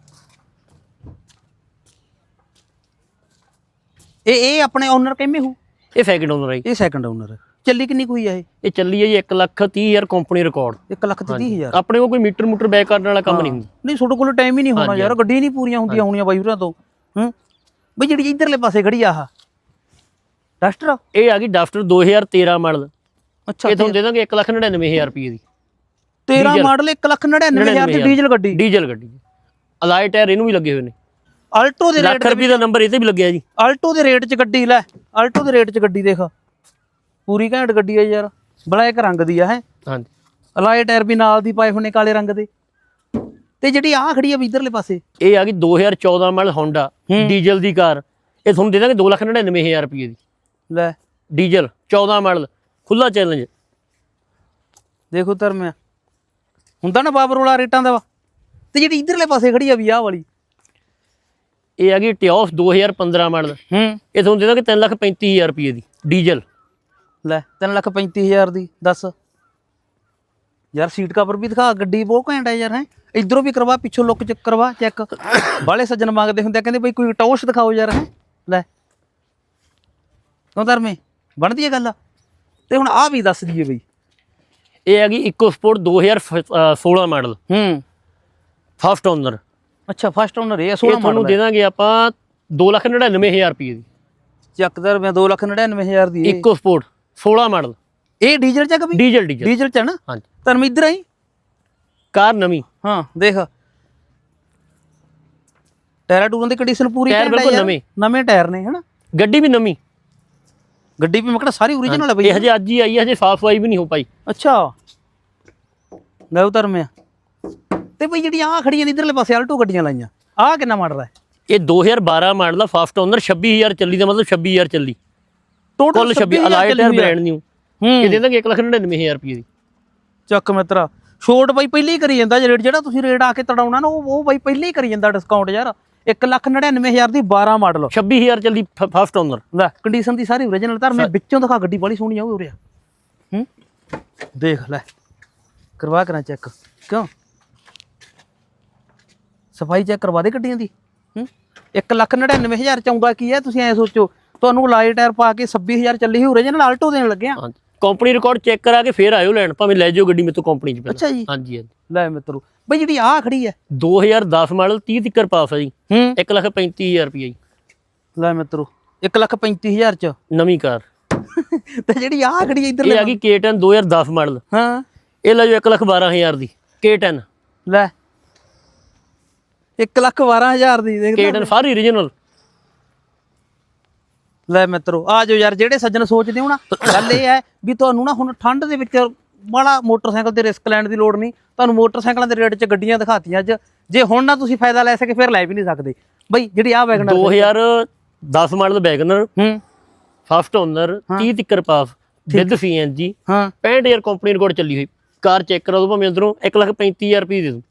ਇਹ ਇਹ ਆਪਣੇ ਓਨਰ ਕਿਵੇਂ ਹੋ ਇਹ ਸੈਕਿੰਡ ਓਨਰ ਹੈ ਜੀ। ਇਹ ਸੈਕੰਡ ਓਨਰ ਹੈ ਚੱਲੀ ਕਿੰਨੀ ਕੋਈ ਆ ਇਹ? ਇਹ ਚੱਲੀ ਹੈ ਜੀ 1 ਲੱਖ 30000 ਕੰਪਨੀ ਰਿਕਾਰਡ 1 ਲੱਖ ਤੇ 30000 ਆਪਣੇ ਕੋਲ ਕੋਈ ਮੀਟਰ ਮੂਟਰ ਬੈਕ ਕਰਨ ਵਾਲਾ ਕੰਮ ਨਹੀਂ ਹੁੰਦਾ। ਨਹੀਂ ਤੁਹਾਡੇ ਕੋਲ ਟਾਈਮ ਹੀ ਨਹੀਂ ਹੋਣਾ ਯਾਰ। ਗੱਡੀ ਨਹੀਂ ਪੂਰੀਆਂ ਹੁੰਦੀਆਂ ਹੋਣੀਆਂ ਬਾਈ ਹੋਰਾਂ ਤੋਂ। ਹੂੰ? ਬਈ ਜਿਹੜੀ ਇਧਰਲੇ ਪਾਸੇ ਖੜੀ ਆਹ। ਡਸਟਰ ਇਹ ਆ ਗਈ ਡਸਟਰ 2013 ਮਾਡਲ। ਅੱਛਾ ਇਹ ਤੁਹਾਨੂੰ ਦੇ ਦਾਂਗੇ 1 ਲੱਖ 99000 ਰੁਪਏ ਦੀ। 13 ਮਾਡਲ 1 ਲੱਖ 99000 ਦੀ ਡੀਜ਼ਲ ਗੱਡੀ। ਡੀਜ਼ਲ ਗੱਡੀ। ਅਲਾਈ ਟਾਇਰ ਇਹਨੂੰ ਵੀ ਲੱਗੇ ਹੋਏ ਨੇ। ਆਲਟੋ ਦੇ ਰੇਟ ਲੱਖ ਰੁਪਏ ਦਾ ਨੰਬਰ ਇਹ ਤੇ ਵੀ ਲੱਗਿਆ ਜੀ। ਆਲਟੋ ਦੇ ਰੇਟ 'ਚ ਗੱਡੀ ਲੈ। ਆਲਟੋ ਦੇ ਰੇਟ 'ਚ ਗੱਡੀ ਦੇਖ। ਪੂਰੀ ਘੈਂਟ ਗੱਡੀ ਆ ਯਾਰ ਬਲੈਕ ਰੰਗ ਦੀ ਆ ਹੈ ਹਾਂਜੀ। ਅਲਾਈ ਟਾਇਰ ਵੀ ਨਾਲ ਦੀ ਪਾਏ ਹੋਣੇ ਕਾਲੇ ਰੰਗ ਦੇ। ਤੇ ਜਿਹੜੀ ਆ ਖੜੀ ਆ ਵੀ ਇਧਰਲੇ ਪਾਸੇ। ਇਹ ਆ ਗਈ 2014 ਮਾਡਲ ਹੋਂਡਾ ਡੀਜ਼ਲ ਦੀ ਕਾਰ। ਇਹ ਤੁਹਾਨੂੰ ਦੇ ਦਾਂਗੇ 2 ਲੱਖ 99000 ਰੁਪਏ ਦੀ। ਲੈ। ਡੀਜ਼ਲ 14 ਮਾਡਲ ਖੁੱਲਾ ਚੈਲੰਜ ਦੇਖੋ ਧਰਮਿਆ ਹੁੰਦਾ ਨਾ ਬਾਬਰ ਵਾਲਾ ਰੇਟਾਂ ਦਾ। ਤੇ ਜਿਹੜੀ ਇਧਰਲੇ ਪਾਸੇ ਖੜੀ ਆ ਵੀ ਆਹ ਵਾਲੀ। ਇਹ ਆ ਗਈ ਟਿਓਸ 2015 ਮਾਡਲ। ਹੂੰ। ਇਹ ਤੁਹਾਨੂੰ ਦੇ ਦਾਂਗੇ 3 ਲੱਖ 35000 ਰੁਪਏ ਦੀ ਡੀਜ਼ਲ। ਲੈ 3 ਲੱਖ 35000 ਦੀ ਦੱਸ। ਯਾਰ ਸੀਟ ਕਵਰ ਵੀ ਦਿਖਾ ਗੱਡੀ ਬਹੁਤ ਘੈਂਟ ਹੈ ਯਾਰ ਹੈ। ਇਧਰੋਂ ਵੀ ਕਰਵਾ ਪਿੱਛੋਂ ਲੁੱਕ ਚ ਕਰਵਾ ਚੈੱਕ ਬਾਲੇ ਸੱਜਣ ਮੰਗਦੇ ਹੁੰਦੇ ਕਹਿੰਦੇ ਬਈ ਕੋਈ ਟੌਸ਼ ਦਿਖਾਓ ਯਾਰ ਹੈ। ਲੈ। ਕਿਉਂ ਧਰਮੇ? ਬਣਦੀ ਹੈ ਗੱਲ? ਤੇ ਹੁਣ ਆ ਵੀ ਦੱਸ ਦਈਏ ਬਈ। ਇਹ ਹੈਗੀ ਇਕੋ ਸਪੋਰਟ 2016 ਮਾਡਲ ਹੂੰ। ਫਸਟ ਓਨਰ ਅੱਛਾ ਫਸਟ ਓਨਰ ਇਹ ਆ, ਇਹ 16 ਤੁਹਾਨੂੰ ਮਾਡਲ ਦੇ ਦਾਂਗੇ ਆਪਾਂ 299000 ਰੁਪਏ ਦੀ। ਚੱਕਦਰ ਮੈਂ 299000 ਦੀ। ਇਕੋ ਸਪੋਰਟ 16 ਮਾਡਲ। ਇਹ ਡੀਜ਼ਲ ਚ ਆ ਕਿ ਵੀ ਡੀਜ਼ਲ ਡੀਜ਼ਲ। ਡੀਜ਼ਲ ਚ ਆ ਨਾ? ਹਾਂਜੀ। ਧਰਮ ਇੱਧਰ ਆਈ? ਕਾਰ ਨਵੀਂ। ਹਾਂ ਦੇਖ। ਟਾਇਰਾਂ ਟੂਰਾਂ ਦੀ ਕੰਡੀਸ਼ਨ ਪੂਰੀ ਟਾਇਰ ਬਿਲਕੁਲ। ਨਵੇਂ। ਨਵੇਂ ਟਾਇਰ ਨੇ ਹਨਾ? ਗੱਡੀ ਵੀ ਨਵੀਂ। ਗੱਡੀ ਵੀ ਮਕੜਾ ਸਾਰੀ ਓਰੀਜਨਲ ਹੈ ਬਈ। ਇਹ ਹਜੇ ਅੱਜ ਹੀ ਆਈ ਹੈ ਹਜੇ ਸਾਫ਼ ਸਫ਼ਾਈ ਵੀ ਨਹੀਂ ਹੋ ਪਾਈ। ਅੱਛਾ। ਲੈ ਉਤਰ ਮੈਂ। ਤੇ ਬਈ ਜਿਹੜੀਆਂ ਆ ਖੜੀਆਂ ਨੇ ਇਧਰਲੇ ਪਾਸੇ ਆਲਟੋ ਗੱਡੀਆਂ ਲਾਈਆਂ। ਆ ਕਿੰਨਾ ਮਾਡਲ ਹੈ ਇਹ 2012 ਮਾਡਲ ਦਾ ਫਸਟ ਓਨਰ 26000 ਚੱਲੀ ਦਾ ਮਤਲਬ 26000 ਚੱਲੀ। ਟੋਟਲ ਕੁੱਲ 26 ਅਲਾਈਟ ਹੈ ਬ੍ਰਾਂਡ ਨਿਊ ਇਹ ਦੇ ਦਾਂਗੇ 199000 ਰੁਪਏ ਦੀ। ਚੱਕ ਮਿੱਤਰਾ ਛੋਟ ਬਾਈ ਪਹਿਲੇ ਹੀ ਕਰੀ ਜਾਂਦਾ ਰੇਟ ਜਿਹੜਾ ਤੁਸੀਂ ਰੇਟ ਆ ਕੇ ਤੜਾਉਣਾ ਨਾ ਉਹ ਉਹ ਬਾਈ ਪਹਿਲੇ ਹੀ ਕਰੀ ਜਾਂਦਾ ਡਿਸਕਾਊਂਟ ਯਾਰ। 199000 ਦੀ 12 ਮਾਡਲ 26000 ਚੱਲੀ ਫਸਟ ਓਨਰ ਲੈ ਕੰਡੀਸ਼ਨ ਦੀ ਸਾਰੀ ਓਰੀਜਨਲ ਧਰ ਮੈਂ ਵਿੱਚੋਂ ਦਿਖਾ ਗੱਡੀ ਬੜੀ ਸੋਹਣੀ ਆ ਉਹ ਹੂੰ? ਦੇਖ ਲੈ। ਕਰਵਾ ਕਰਾਂ ਚੈੱਕ ਕਿਉਂ? ਸਫ਼ਾਈ ਚੈੱਕ ਕਰਵਾ ਦੇ ਗੱਡੀਆਂ ਦੀ। ਹੂੰ? 199000 ਚ ਆਉਂਦਾ ਕੀ ਹੈ? ਤੁਸੀਂ ਐ ਸੋਚੋ। ਤੁਹਾਨੂੰ ਲਾਈਟ ਟਾਇਰ ਪਾ ਕੇ 26000 ਚੱਲੀ ਸੀ ਓਰੀਜਨਲ ਆਲਟੋ ਦੇਣ ਲੱਗਿਆ। ਹਾਂਜੀ। ਕੰਪਨੀ ਰਿਕਾਰਡ ਚੈੱਕ ਕਰਾ ਕੇ ਫੇਰ ਆਇਓ ਲੈਣ ਭਾਵੇਂ ਲੈ ਜਾਓ ਗੱਡੀ ਮੇਰੇ ਤੋਂ ਕੰਪਨੀ ਚ ਪਹਿਲਾਂ ਅੱਛਾ ਜੀ। ਹਾਂਜੀ ਹਾਂਜੀ। ਲੈ ਮਿੱਤਰੋ ਬਈ ਜਿਹੜੀ ਆ ਖੜੀ ਹੈ 2010 ਮਾਡਲ 30 ਤੱਕਰ ਪਾਸ ਆ ਜੀ। ਹੂੰ। 135000 ਰੁਪਏ ਜੀ। ਲੈ ਮਿੱਤਰੋ 135000 ਚ। ਨਵੀਂ ਕਾਰ। ਤੇ ਜਿਹੜੀ ਆ ਖੜੀ ਹੈ ਇੱਧਰ ਇਹ ਆ ਗਈ K10 2010 ਮਾਡਲ। ਹਾਂ। ਇਹ ਲੈ ਜਾਓ 112000 ਦੀ K10 ਲੈ। 112000 ਦੀ ਦੇਖ K10 ਸਾਰੀ origignal ਲੈ ਮਿੱਤਰੋ ਆ ਜਾਓ ਯਾਰ ਜਿਹੜੇ ਸੱਜਣ ਸੋਚਦੇ ਹੋ ਨਾ ਗੱਲ ਇਹ ਹੈ ਵੀ ਤੁਹਾਨੂੰ ਨਾ ਹੁਣ ਠੰਡ ਦੇ ਵਿੱਚ ਬੜਾ ਮੋਟਰਸਾਈਕਲ ਤੇ ਰਿਸਕ ਲੈਣ ਦੀ ਲੋੜ ਨਹੀਂ। ਤੁਹਾਨੂੰ ਮੋਟਰਸਾਈਕਲਾਂ ਦੇ ਰੇਟ 'ਚ ਗੱਡੀਆਂ ਦਿਖਾਤੀਆਂ ਅੱਜ। ਜੇ ਹੁਣ ਨਾ ਤੁਸੀਂ ਫਾਇਦਾ ਲੈ ਸਕੇ ਫਿਰ ਲੈ ਵੀ ਨਹੀਂ ਸਕਦੇ। ਬਈ ਜਿਹੜੀ ਆ ਵੈਗਨਰ 2010 ਮਾਡਲ ਵੈਗਨਰ ਹੂੰ। ਫਸਟ ਓਨਰ 30 ਤੱਕਰ ਪਾਸ ਵਿਦ CNG ਹਾਂ। 65000 ਕੰਪਨੀ ਰਿਕਾਰਡ ਚੱਲੀ ਹੋਈ। ਕਾਰ ਚੈੱਕ ਕਰਾ ਦੋ ਭਾਵੇਂ ਅੰਦਰੋਂ 135000 ਰੁਪਏ ਦੇ ਦੂੰ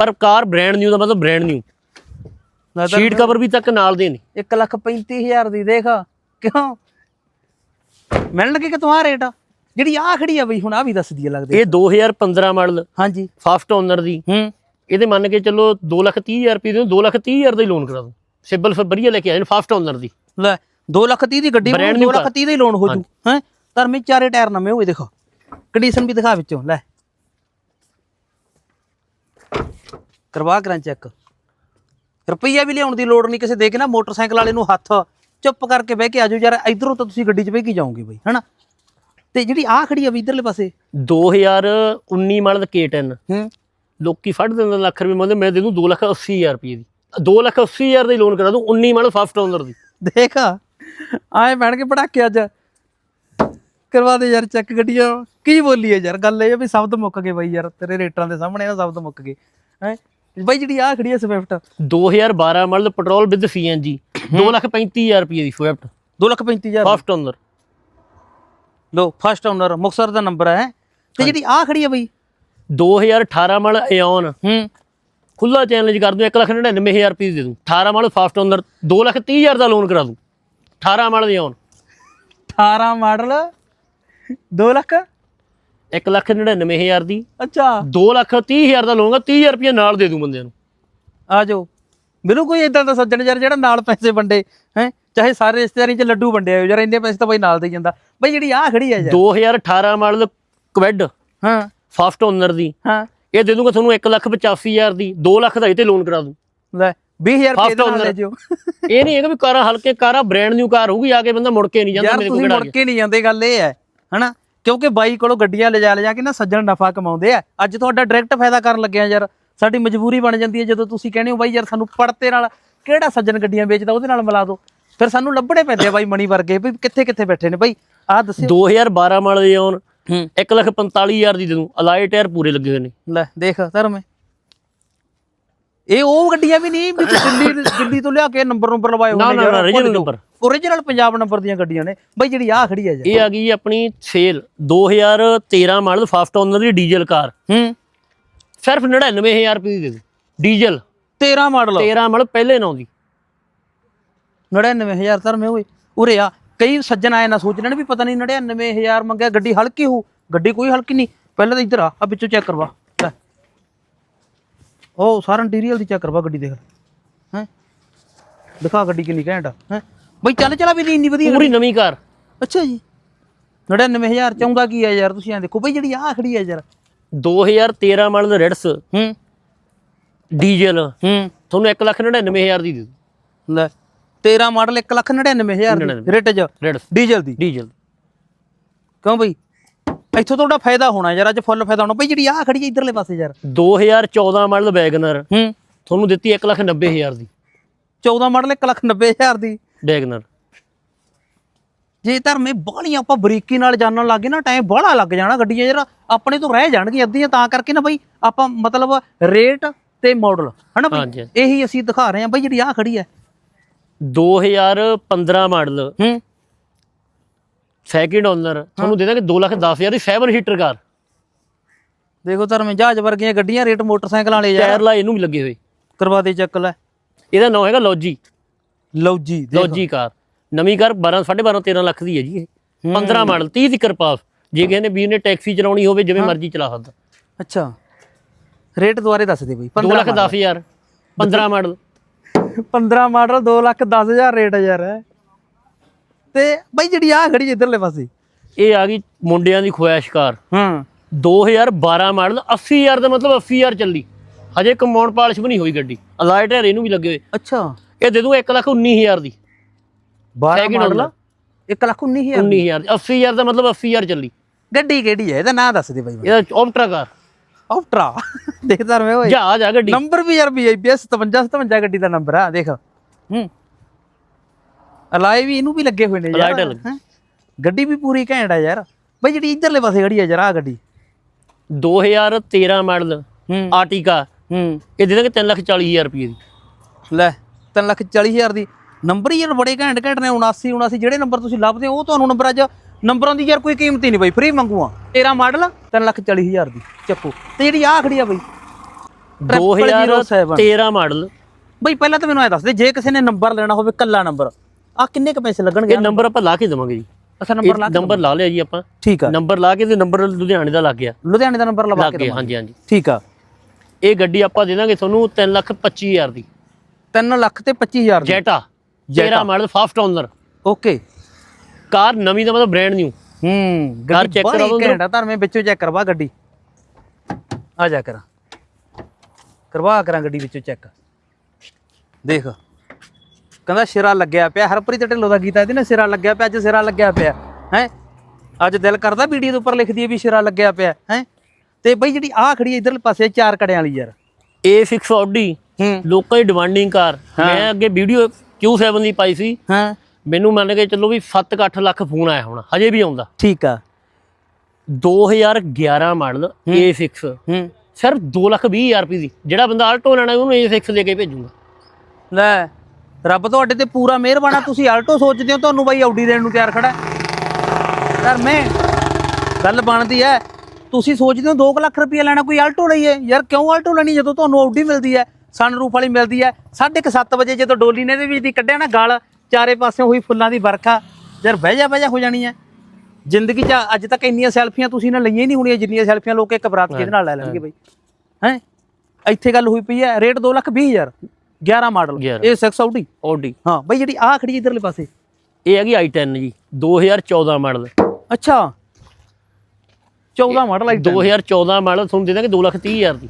ਪਰ ਕਾਰ ਬ੍ਰਾਂਡ ਨਿਊ ਦਾ ਮਤਲਬ ਬ੍ਰਾਂਡ ਨਿਊ ਸ਼ੀਟ ਕਵਰ ਵੀ ਤੱਕ ਨਾਲ ਦੇ ਨੇ। 135000 ਦੀ ਦੇਖ। ਕਿਉਂ? ਮਿਲਣਗੇ ਕਿ ਆ? ਰੇਟ ਜਿਹੜੀ ਆ ਖੜੀ ਆ ਬਈ ਹੁਣ ਆ ਵੀ ਦੱਸਦੀ ਹੈ ਲੱਗਦੇ। ਇਹ 2015 ਮਾਡਲ ਹਾਂਜੀ। ਫਸਟ ਓਨਰ ਦੀ। ਹੂੰ। ਇਹਦੇ ਮੰਨ ਕੇ ਚੱਲੋ 230000 ਰੁਪਏ ਦੇ 230000 ਦਾ ਹੀ ਲੋਨ ਕਰਾ ਦੂੰ। ਸਿਬਲ ਫਿਰ ਵਧੀਆ ਲੈ ਕੇ ਆਏ ਫਸਟ ਓਨਰ ਦੀ। ਲੈ 2 ਲੱਖ 30 ਦੀ ਗੱਡੀ Brand 2 new ਲੱਖ 30 ਦਾ ਹੀ ਲੋਨ ਹੋ ਜੂ। ਹੈ? ਧਰਮੀ ਚਾਰੇ ਟਾਇਰ ਨਵੇਂ ਹੋਏ ਦੇਖੋ। ਕੰਡੀਸ਼ਨ ਵੀ ਦਿਖਾ ਵਿੱਚੋਂ ਲੈ। ਕਰਵਾ ਕਰਾਂ ਚੈੱਕ। ਰੁਪਈਆ ਵੀ ਲਿਆਉਣ ਦੀ ਲੋੜ ਨਹੀਂ ਕਿਸੇ ਦੇ ਕੇ ਨਾ ਮੋਟਰਸਾਈਕਲ ਵਾਲੇ ਨੂੰ ਹੱਥ। ਚੁੱਪ ਕਰਕੇ ਬਹਿ ਕੇ ਆਜੋ ਯਾਰ ਇਧਰੋਂ ਤਾਂ ਤੁਸੀਂ ਗੱਡੀ 'ਚ ਬਹਿ ਕੇ ਜਾਓਗੇ ਬਈ ਹਨਾ? ਤੇ ਜਿਹੜੀ ਆ ਖੜੀ ਆ ਵੀ ਇਧਰਲੇ ਪਾਸੇ। 2019 ਮਾਡਲ K10 ਹੂੰ। ਲੋਕੀ ਫੜ ਦਿੰਦੇ ਨੇ ਲੱਖ ਰੁਪਏ ਮੰਗਦੇ ਮੈਂ ਦੇ ਦੂੰ 280000 ਰੁਪਏ ਦੀ। 280000 ਦਾ ਹੀ ਲੋਨ ਕਰਾ ਦੂੰ 19 ਮਾਡਲ ਫਸਟ ਓਨਰ ਦੀ। ਦੇਖ ਆਏ ਬੈਣ ਕੇ ਪੜਾਕੇ ਅੱਜ। ਕਰਵਾ ਦੇ ਯਾਰ ਚੈੱਕ ਗੱਡੀਆਂ ਕੀ ਬੋਲੀ ਹੈ ਯਾਰ ਗੱਲ ਇਹ ਆ ਵੀ ਸ਼ਬਦ ਮੁੱਕ ਗਏ ਬਾਈ ਯਾਰ ਤੇਰੇ ਰੇਟਾਂ ਦੇ ਸਾਹਮਣੇ ਨਾ ਸ਼ਬਦ ਮੁੱਕ ਗਏ। ਹੈ? ਬਾਈ ਜਿਹੜੀ ਆ ਖੜੀ ਹੈ Swift 2012 model petrol with CNG 235000 ਰੁਪਏ ਦੀ ਸਵਿਫਟ 235000 ਫਸਟ ਓਨਰ ਲੋ ਫਸਟ ਓਨਰ ਮੁਕਸਰ ਦਾ ਨੰਬਰ ਹੈ ਤੇ ਜਿਹੜੀ ਆ ਖੜੀ ਹੈ ਬਾਈ? 2018 ਮਾਡਲ ਏਓਨ ਹੂੰ। ਖੁੱਲਾ ਚੈਲੰਜ ਕਰ ਦੂੰ 199000 ਰੁਪਏ ਦੇ ਦੂੰ। 18 ਮਾਡਲ ਫਸਟ ਓਨਰ 230000 ਦਾ ਲੋਨ ਕਰਾ ਦੂੰ। 18 ਮਾਡਲ ਏਓਨ 18 ਮਾਡਲ 2 ਲੱਖ 199000 ਦੀ। ਅੱਛਾ। 230000 ਦਾ ਲਵਾਂਗਾ 30000 ਰੁਪਏ ਨਾਲ ਦੇ ਦੂੰ ਬੰਦਿਆਂ ਨੂੰ। ਆ ਜਾਓ। ਮੈਨੂੰ ਕੋਈ ਇਦਾਂ ਦਾ ਸੱਜਣ ਯਾਰ ਜਿਹੜਾ ਨਾਲ ਪੈਸੇ ਵੰਡੇ ਹੈ? ਚਾਹੇ ਸਾਰੇ ਰਿਸ਼ਤੇਦਾਰੀ ਚ ਲੱਡੂ ਵੰਡੇ ਆਇਓ ਯਾਰ ਇੰਨੇ ਪੈਸੇ ਤਾਂ ਬਾਈ ਨਾਲ ਦੇ ਜਾਂਦਾ। ਬਾਈ ਜਿਹੜੀ ਆ ਖੜੀ ਹੈ ਯਾਰ। 2018 ਮਾਡਲ ਕੁਵੈਡ ਹਾਂ। ਫਸਟ ਓਨਰ ਦੀ। ਹਾਂ। ਇਹ ਦੇ ਦੂੰਗਾ ਤੁਹਾਨੂੰ 185000 ਦੀ 2 ਲੱਖ ਦਾ ਇਹ ਤੇ ਲੋਨ ਕਰਾ ਦੂੰ ਲੈ 20000 ਰੁਪਏ ਦੇ। ਲੈ ਜਿਓ। ਇਹ ਨਹੀਂ ਹੈਗਾ ਵੀ ਕਾਰਾਂ ਹਲਕੇ ਕਾਰਾਂ ਬ੍ਰਾਂਡ ਨਿਊ ਕਾਰ ਹੋਊਗੀ ਆ ਕੇ ਬੰਦਾ ਮੁੜ ਕੇ ਨਹੀਂ ਜਾਂਦਾ ਮੇਰੇ ਕੋਲ ਤੁਸੀਂ ਮੁੜ ਕੇ ਨਹੀਂ ਜਾਂਦੇ ਗੱਲ ਇਹ ਹੈ ਹਨਾ? ਕਿਉਂਕਿ ਬਾਈ ਕੋਲੋਂ ਗੱਡੀਆਂ ਲਿਜਾ ਲਿਜਾ ਕੇ ਨਾ ਸੱਜਣ ਨਫਾ ਕਮਾਉਂਦੇ ਆ। ਅੱਜ ਤੁਹਾਡਾ ਡਾਇਰੈਕਟ ਫਾਇਦਾ ਕਰਨ ਲੱਗਿਆ ਯਾਰ। ਸਾਡੀ ਮਜਬੂਰੀ ਬਣ ਜਾਂਦੀ ਹੈ ਜਦੋਂ ਤੁਸੀਂ ਕਹਿੰਦੇ ਹੋ ਬਾਈ ਯਾਰ ਸਾਨੂੰ ਪੜਤੇ ਨਾਲ ਕਿਹੜਾ ਸੱਜਣ ਗੱਡੀਆਂ ਵੇਚਦਾ ਉਹਦੇ ਨਾਲ ਮਿਲਾ ਦਿਓ ਫਿਰ ਸਾਨੂੰ ਲੱਭਣੇ ਪੈਂਦੇ ਆ ਬਾਈ ਮਣੀ ਵਰਗੇ ਵੀ ਕਿੱਥੇ ਕਿੱਥੇ ਬੈਠੇ ਨੇ। ਬਾਈ ਆਹ ਦੱਸਿਓ। 2012 ਮਾਡਲ ਇਹ ਆਉਣ ਹੂੰ। 145000 ਦੀ ਦੇ ਦੂੰ। ਅਲਾਈ ਟਾਇਰ ਪੂਰੇ ਲੱਗੇ ਹੋਏ ਨੇ। ਲੈ ਦੇਖ ਧਰਮੇ। ਇਹ ਉਹ ਗੱਡੀਆਂ ਵੀ ਨਹੀਂ ਵੀ ਦਿੱਲੀ ਦਿੱਲੀ ਤੋਂ ਲਿਆ ਕੇ ਨੰਬਰ ਨੰਬਰ ਲਵਾਏ ਹੋਏ ਨਾ, ਨਾ, original number। Original Punjab number ਦੀਆਂ ਗੱਡੀਆਂ ਨੇ। ਬਾਈ ਜਿਹੜੀ ਆਹ ਖੜੀ ਹੈ ਯਾਰ ਇਹ ਆ ਗਈ ਆਪਣੀ ਸੇਲ 2013 ਮਾਡਲ ਫਸਟ ਓਨਰ ਦੀ ਡੀਜ਼ਲ ਕਾਰ ਹੂੰ। ਸਿਰਫ 99000 ਰੁਪਏ ਦੀ ਡੀਜ਼ਲ 13 ਮਾਡਲ 13 ਮਾਡਲ ਪਹਿਲੇ ਨਾਂ ਦੀ। 99000 ਧਰਮੇ ਹੋਏ ਉਰੇ ਆ ਕਈ ਸੱਜਣ ਆਏ ਨਾ ਸੋਚ ਲੈਣ ਵੀ ਪਤਾ ਨਹੀਂ 99000 ਮੰਗਿਆ ਗੱਡੀ ਹਲਕੀ ਹੋ ਗੱਡੀ ਕੋਈ ਹਲਕੀ ਨਹੀਂ। ਪਹਿਲਾਂ ਤਾਂ ਇੱਧਰ ਆ ਆ ਵਿੱਚੋਂ ਚੈੱਕ ਕਰਵਾ। ਲੈ। ਉਹ ਸਾਰਾ ਇੰਟੀਰੀਅਰ ਦੀ ਚੈੱਕ ਕਰਵਾ ਗੱਡੀ ਦੇਖ। ਹੈ। ਦਿਖਾ ਗੱਡੀ ਕਿੰਨੀ ਘੈਂਟ ਆ। ਹੈ। ਬਈ ਚੱਲ ਚਲਾ ਵੀ ਨਹੀਂ ਇੰਨੀ ਵਧੀਆ ਪੂਰੀ ਨਵੀਂ ਕਾਰ। ਅੱਛਾ ਜੀ। 99000 ਚਾਹੁੰਦਾ ਕੀ ਹੈ ਯਾਰ ਤੁਸੀਂ ਐਂ ਦੇਖੋ। ਬਈ ਜਿਹੜੀ ਆਹ ਖੜੀ ਹੈ ਯਾਰ। 2013 ਮਾਡਲ ਰੈਡਸ। ਹੂੰ। ਡੀਜ਼ਲ। ਹੂੰ। ਤੁਹਾਨੂੰ 199000 ਦੀ ਦੇ ਦੂੰ ਲੈ 13 ਮਾਡਲ 199000 ਦੀ। ਰੇਟ ਚ। ਰੈਡਸ। ਡੀਜ਼ਲ ਦੀ। ਡੀਜ਼ਲ। ਕਿਉਂ ਬਈ? ਇੱਥੋਂ ਤੁਹਾਡਾ ਫਾਇਦਾ ਹੋਣਾ ਯਾਰ ਅੱਜ ਫੁੱਲ ਫਾਇਦਾ ਹੋਣਾ। ਬਈ ਜਿਹੜੀ ਆਹ ਖੜੀ ਹੈ ਇਧਰਲੇ ਪਾਸੇ ਯਾਰ। 2014 ਮਾਡਲ ਵੈਗਨਰ ਹੂੰ। ਤੁਹਾਨੂੰ ਦਿੱਤੀ 190000 ਦੀ। 14 ਮਾਡਲ 190000 ਦੀ। ਵੈਗਨਰ ਜੇ ਧਰਮੇ ਬਾਹਲੀਆਂ ਆਪਾਂ ਬਰੀਕੀ ਨਾਲ ਜਾਣਨ ਲੱਗੇ ਨਾ ਟਾਈਮ ਬਾਹਲਾ ਲੱਗ ਜਾਣਾ ਗੱਡੀਆਂ ਯਾਰ। ਆਪਣੇ ਤੋਂ ਰਹਿ ਜਾਣਗੀਆਂ ਅੱਧੀਆਂ ਤਾਂ ਕਰਕੇ ਨਾ ਬਈ ਆਪਾਂ ਮਤਲਬ ਰੇਟ ਤੇ ਮਾਡਲ ਹਨਾ ਬਈ। ਇਹੀ ਅਸੀਂ ਦਿਖਾ ਰਹੇ ਹਾਂ ਬਈ ਜਿਹੜੀ ਆਹ ਖੜੀ ਹੈ। 2015 ਮਾਡਲ। ਹੂੰ। ਸੈਕਿੰਡ ਓਨਰ ਤੁਹਾਨੂੰ ਦੇ ਦਾਂਗੇ 210000 ਦੀ 7 ਸੀਟਰ ਕਾਰ। ਦੇਖੋ ਧਰਮੇ ਜਹਾਜ਼ ਵਰਗੀਆਂ ਗੱਡੀਆਂ ਰੇਟ ਮੋਟਰਸਾਈਕਲਾਂ ਵਾਲੇ ਯਾਰ। ਟਾਇਰ ਲਾ ਇਹਨੂੰ ਵੀ ਲੱਗੇ ਹੋਏ। ਕਰਵਾ ਦੇ ਚੱਕ ਲੈ। ਇਹਦਾ ਨਾਮ ਹੈਗਾ ਲੌਜੀ ਲਓ ਜੀ ਦੇਖ। ਲੌਜੀ ਕਾਰ। ਨਵੀਂ ਕਾਰ 12 12.5 13 ਲੱਖ ਦੀ ਹੈ ਜੀ ਇਹ। 15 ਮਾਡਲ 30 ਤੱਕ ਪਾਸ ਜੇ ਕਿਸੇ ਨੇ ਵੀਰ ਨੇ ਟੈਕਸੀ ਚਲਾਉਣੀ ਹੋਵੇ ਜਿਵੇਂ ਮਰਜ਼ੀ ਚਲਾ ਸਕਦਾ। ਅੱਛਾ। ਰੇਟ ਦੁਆਰੇ ਦੱਸ ਦੇ ਬਈ 2 lakh 10000 15 model. 15 model 2 lakh 10000 rate ਹੈ ਯਾਰ। ਤੇ ਬਈ ਜਿਹੜੀ ਆਹ ਖੜੀ ਇਧਰਲੇ ਪਾਸੇ। ਇਹ ਆ ਗਈ ਮੁੰਡਿਆਂ ਦੀ ਖੁਆਇਸ਼ ਕਾਰ। ਹਾਂ। 2012 ਮਾਡਲ 80000 ਦਾ ਮਤਲਬ 80000 ਚੱਲੀ। ਹਜੇ ਕਮਾਉਣ ਪਾਲਿਸ਼ ਵੀ ਨਹੀਂ ਹੋਈ ਗੱਡੀ। ਅਲਾਈ ਟਾਇਰ ਇਹਨੂੰ ਵੀ ਲੱਗੇ ਹੋਏ। ਅੱਛਾ। ਇਹ ਦੇ ਦੂੰ 1 ਲੱਖ 19000 ਦੀ। 12 Second ਮਾਡਲ? owner। 1 ਲੱਖ 19000 19000 ਦੀ? 80000 ਦਾ। ਮਤਲਬ 80000 ਚੱਲੀ। ਗੱਡੀ ਕਿਹੜੀ ਹੈ? ਇਹਦਾ ਨਾਂ ਦੱਸ ਦੇ ਬਾਈ ਇਹਦਾ ਆਪਟਰਾ ਕਾਰ ਆਫਟਰਾ ਦੇਖਦਾ ਰਵੇਂ ਓਏ। ਜਹਾਜ਼ ਆ ਗੱਡੀ। ਨੰਬਰ ਵੀ ਯਾਰ ਵੀਆਈਪੀਐਸ 57 57 ਗੱਡੀ ਦਾ ਨੰਬਰ ਆ ਦੇਖ। ਹੂੰ। ਅਲਾਈ ਵੀ ਇਹਨੂੰ ਵੀ ਲੱਗੇ ਹੋਏ ਨੇ Alloy ਯਾਰ ਤਾਂ ਲੱਗੇ। ਹੈਂ? ਗੱਡੀ ਵੀ ਪੂਰੀ ਘੈਂਟ ਆ ਯਾਰ। ਬਈ ਜਿਹੜੀ ਇਧਰਲੇ ਪਾਸੇ ਖੜੀ ਹੈ ਯਾਰ ਆ ਗੱਡੀ। 2013 ਮਾਡਲ ਹੂੰ। ਆਰਟਿਕਾ। ਹੂੰ। ਇਹ ਦੇ ਦਾਂਗੇ 340000 ਰੁਪਏ ਦੀ। ਲੈ। 3 ਲੱਖ 40 ਹਜ਼ਾਰ ਦੀ। ਨੰਬਰ ਹੀ ਯਾਰ ਬੜੇ ਘੈਂਟ ਘੈਂਟ ਨੇ 79 79 ਜਿਹੜੇ ਨੰਬਰ ਤੁਸੀਂ ਲੱਭਦੇ ਹੋ ਉਹ ਤੁਹਾਨੂੰ ਨੰਬਰ ਅੱਜ ਨੰਬਰਾਂ ਦੀ ਯਾਰ ਕੋਈ ਕੀਮਤ ਹੀ ਨਹੀਂ ਬਈ ਫ੍ਰੀ ਮੰਗੂਆ। 13 ਮਾਡਲ 3 ਲੱਖ 40 ਹਜ਼ਾਰ ਦੀ ਚੱਕੋ। ਤੇ ਜਿਹੜੀ ਆ ਖੜੀ ਆ ਬਈ 0007 2013 ਮਾਡਲ ਬਈ ਪਹਿਲਾਂ ਤਾਂ ਮੈਨੂੰ ਐ ਦੱਸ ਦੇ ਜੇ ਕਿਸੇ ਨੇ ਨੰਬਰ ਲੈਣਾ ਹੋਵੇ ਕੱਲਾ ਨੰਬਰ ਆ ਕਿੰਨੇ ਕ ਪੈਸੇ ਲੱਗਣਗੇ? ਇਹ ਨੰਬਰ ਆਪਾਂ ਲਾ ਕੇ ਦੇਵਾਂਗੇ ਜੀ। ਅੱਛਾ ਨੰਬਰ ਲਾ ਨੰਬਰ ਲਾ ਲਿਆ ਜੀ ਆਪਾਂ। ਠੀਕ ਆ। ਨੰਬਰ ਲਾ ਕੇ ਤੇ ਨੰਬਰ ਲੁਧਿਆਣੇ ਦਾ ਲੱਗ ਗਿਆ। ਲੁਧਿਆਣੇ ਦਾ ਨੰਬਰ ਲਵਾ ਕੇ ਹਾਂਜੀ ਹਾਂਜੀ। ਠੀਕ ਆ। ਇਹ ਗੱਡੀ ਆਪਾਂ ਦੇ ਦਾਂਗੇ ਤੁਹਾਨੂੰ 3 ਲੱਖ 25000 ਦੀ। 3 ਲੱਖ ਤੇ 25 ਹਜ਼ਾਰ ਦੀ। Jetta 13 model first owner okay. Car ਨਵੀਂ ਦਾ ਮਤਲਬ ਬ੍ਰਾਂਡ ਨਿਊ ਹੂੰ ਕਾਰ ਗੱਡੀ check ਕਰਾ ਦਿਓ ਘੈਂਟ ਆ ਧਰਮੇ ਵਿੱਚੋਂ ਚੈੱਕ ਕਰਵਾ ਗੱਡੀ। ਆ ਜਾ ਕਰਾਂ। ਕਰਵਾ ਕਰਾਂ ਗੱਡੀ ਵਿੱਚੋਂ ਚੈੱਕ ਦੇਖ। ਕਹਿੰਦਾ ਸਿਰਾ ਲੱਗਿਆ ਪਿਆ ਹਰਪ੍ਰੀਤ ਢਿੱਲੋਂ ਦਾ ਗੀਤਾ ਇਹਦੇ ਨਾ ਸਿਰਾ ਲੱਗਿਆ ਪਿਆ ਅੱਜ ਸਿਰਾ ਲੱਗਿਆ ਪਿਆ ਹੈ? ਅੱਜ ਦਿਲ ਕਰਦਾ ਵੀਡੀਓ ਦੇ ਉੱਪਰ ਲਿਖ ਦਈਏ ਵੀ ਸਿਰਾ ਲੱਗਿਆ ਪਿਆ ਹੈ? ਤੇ ਬਈ ਜਿਹੜੀ ਆਹ ਖੜੀ ਇਧਰਲੇ ਪਾਸੇ ਚਾਰ ਕੜਿਆਂ ਵਾਲੀ ਯਾਰ। A6 Audi ਲੋਕਾਂ ਦੀ ਡਿਮਾਂਡਿੰਗ ਕਾਰ। ਮੈਂ ਅੱਗੇ ਵੀਡੀਓ Q7 ਦੀ ਪਾਈ ਸੀ। ਹਾਂ। ਮੈਨੂੰ ਮੰਨ ਕੇ ਚੱਲੋ ਵੀ 7-8 ਲੱਖ ਫੋਨ ਆਇਆ ਹੋਣਾ ਹਜੇ ਵੀ ਆਉਂਦਾ। ਠੀਕ ਆ। 2011 ਮਾਡਲ A6 ਹੂੰ। ਸਿਰਫ 2 ਲੱਖ 20 ਹਜ਼ਾਰ ਰੁਪਏ ਦੀ। ਜਿਹੜਾ ਬੰਦਾ ਆਲਟੋ ਲੈਣਾ ਉਹਨੂੰ A6 ਦੇ ਕੇ ਭੇਜੂਗਾ। ਲੈ ਰੱਬ ਤੁਹਾਡੇ ਤੇ ਪੂਰਾ ਮਿਹਰਬਾਨਾ ਤੁਸੀਂ ਆਲਟੋ ਸੋਚਦੇ ਹੋ ਤੁਹਾਨੂੰ ਬਾਈ ਆਡੀ ਦੇਣ ਨੂੰ ਤਿਆਰ ਖੜਾ ਯਾਰ ਮੈਂ ਗੱਲ ਬਣਦੀ ਐ ਤੁਸੀਂ ਸੋਚਦੇ ਹੋ 2 ਲੱਖ ਰੁਪਏ ਲੈਣਾ ਕੋਈ ਆਲਟੋ ਲਈਏ। ਯਾਰ ਕਿਉਂ ਆਲਟੋ ਲੈਣੀ? ਜਦੋਂ ਤੁਹਾਨੂੰ ਆਡੀ ਮਿਲਦੀ ਐ ਸਨਰੂਫ ਵਾਲੀ ਮਿਲਦੀ ਐ 7:30 ਵਜੇ ਜਦੋਂ ਡੋਲੀ ਨੇ ਦੇ ਵਿੱਚ ਦੀ ਕੱਢਿਆ ਨਾ ਗਲ ਚਾਰੇ ਪਾਸਿਓਂ ਹੋਈ ਫੁੱਲਾਂ ਦੀ ਵਰਖਾ ਯਾਰ ਬਹਿ ਜਾ ਬਹਿ ਜਾ ਹੋ ਜਾਣੀ ਐ ਜ਼ਿੰਦਗੀ 'ਚ ਅੱਜ ਤੱਕ ਇੰਨੀਆਂ ਸੈਲਫੀਆਂ ਤੁਸੀਂ ਨਾ ਲਈਆਂ ਹੀ ਨਹੀਂ ਹੋਣੀਆਂ ਜਿੰਨੀਆਂ ਸੈਲਫੀਆਂ ਲੋਕ ਇੱਕ ਬਰਾਤ ਕਿਹਦੇ ਨਾਲ ਲੈ ਲੈਣਗੇ ਬਈ। ਹੈ? ਇੱਥੇ ਗੱਲ ਹੋਈ ਪਈ ਐ ਰੇਟ 2 ਲੱਖ 20 ਹਜ਼ਾਰ 11 ਮਾਡਲ। 11 ਇਹ 6 ਆਡੀ Audi ਹਾਂ ਬਈ ਜਿਹੜੀ ਆਹ ਖੜੀ ਇਧਰਲੇ ਪਾਸੇ। ਇਹ ਹੈਗੀ i10 ਜੀ 2014 ਮਾਡਲ। ਅੱਛਾ। 14 ਮਾਡਲ ਆਈ 2014 ਮਾਡਲ ਤੁਹਾਨੂੰ ਦੇ ਦਾਂਗੇ 2 ਲੱਖ 30 ਹਜ਼ਾਰ ਦੀ।